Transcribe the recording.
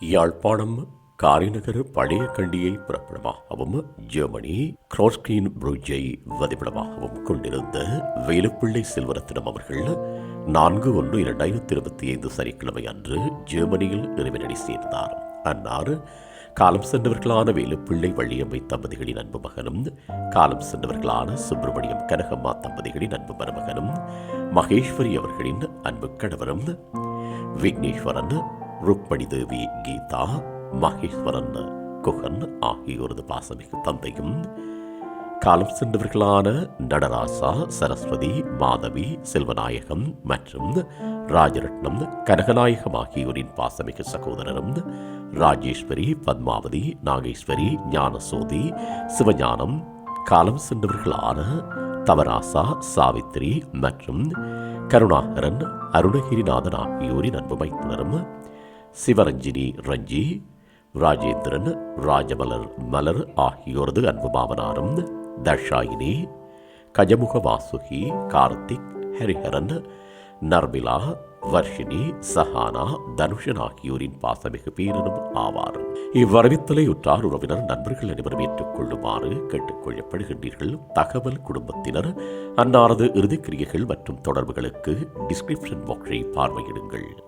யாழ்ப்பாணம் காரிநகர் பழைய கண்டியை புறப்படமாகவும் ஜெர்மனி கிராஸ்கிரீன் புரூஜை வதிப்பிடமாகவும் கொண்டிருந்த வேலுப்பிள்ளை செல்வரத்தினம் அவர்கள் நான்கு ஒன்று இரண்டாயிரத்தி இருபத்தி ஐந்து சனிக்கிழமை அன்று ஜெர்மனியில் இறைவனடி சேர்ந்தார். அன்னார் காலம் சென்றவர்களான வேலுப்பிள்ளை வள்ளியம்மை தம்பதிகளின் அன்பு மகனும் காலம் சென்றவர்களான சுப்பிரமணியம் கனகம்மா தம்பதிகளின் அன்பு மருமகனும் மகேஸ்வரி அவர்களின் அன்பு கணவரும் விக்னேஸ்வரன் ருக்மணி தேவி கீதா மகேஸ்வரன் குகன் ஆகியோரது பாசமிகு தந்தையும். காலம் சென்றவர்களான நடராசா சரஸ்வதி மாதவி செல்வநாயகம் மற்றும் ராஜரட்னம் கனகநாயகம் ஆகியோரின் பாசமிகு சகோதரரும் ராஜேஸ்வரி பத்மாவதி நாகேஸ்வரி ஞானசோதி சிவஞானம் காலம் சென்றவர்களான தவராசா சாவித்திரி மற்றும் கருணாகரன் அருணகிரிநாதன் ஆகியோரின் அன்பு மைத்துனரும் சிவரஞ்சினி ரஞ்சி ராஜேந்திரன் ராஜமலர் மலர் ஆகியோரது அன்பு பாவனாரும் தர்ஷாயினி கஜமுக வாசுகி கார்த்திக் ஹரிஹரன் நர்மிலா வர்ஷினி சஹானா தனுஷன் ஆகியோரின் பாசமிகு பேரனும் ஆவார். இவ்வரவித்தலை உற்றார் உறவினர் நண்பர்கள் அனைவரும் ஏற்றுக்கொள்ளுமாறு கேட்டுக்கொள்ளப்படுகின்றீர்கள். தகவல் குடும்பத்தினர் அன்னாரது இறுதிக்கிரியைகள் மற்றும் தொடர்புகளுக்கு டிஸ்கிரிப்ஷன் பாக்ஸை பார்வையிடுங்கள்.